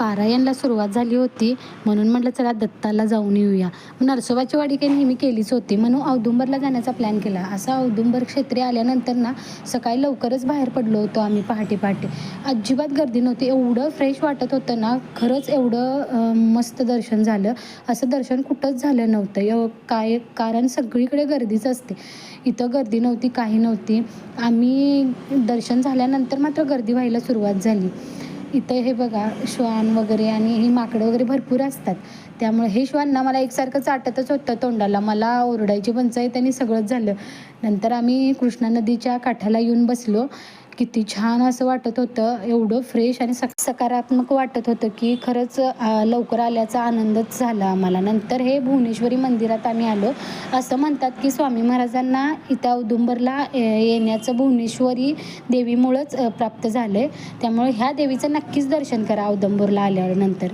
पारायणला सुरुवात झाली होती. म्हणून म्हटलं चला दत्ताला जाऊन येऊया. नरसोबाची वाडी काही नेहमी केलीच होती. म्हणून औदुंबरला जाण्याचा प्लॅन केला. असा औदुंबर क्षेत्री आल्यानंतर ना सकाळी लवकरच बाहेर पडलो होतो आम्ही पहाटे पहाटे. अजिबात गर्दी नव्हती. एवढं फ्रेश वाटत होतं ना खरंच एवढं मस्त दर्शन झालं. असं दर्शन कुठंच झालं नव्हतं. एव काय कारण सगळीकडे गर्दीच असते. इथं गर्दी नव्हती काही नव्हती. आम्ही दर्शन झाल्यानंतर मात्र गर्दी व्हायला सुरुवात झाली. इथं हे बघा श्वान वगैरे आणि ही माकडं वगैरे भरपूर असतात. त्यामुळे हे श्वांना मला एकसारखं चाटतच होतं तोंडाला. मला ओरडायची पंचायत आणि सगळंच झालं. नंतर आम्ही कृष्णा नदीच्या काठाला येऊन बसलो. किती छान असं वाटत होतं. एवढं फ्रेश आणि सक सकारात्मक वाटत होतं की खरंच लवकर आल्याचा आनंदच झाला आम्हाला. नंतर हे भुवनेश्वरी मंदिरात आम्ही आलो. असं म्हणतात की स्वामी महाराजांना इथं औदुंबरला येण्याचं भुवनेश्वरी देवीमुळंच प्राप्त झालं आहे त्यामुळे ह्या देवीचं नक्कीच दर्शन करा औदुंबरला आल्यानंतर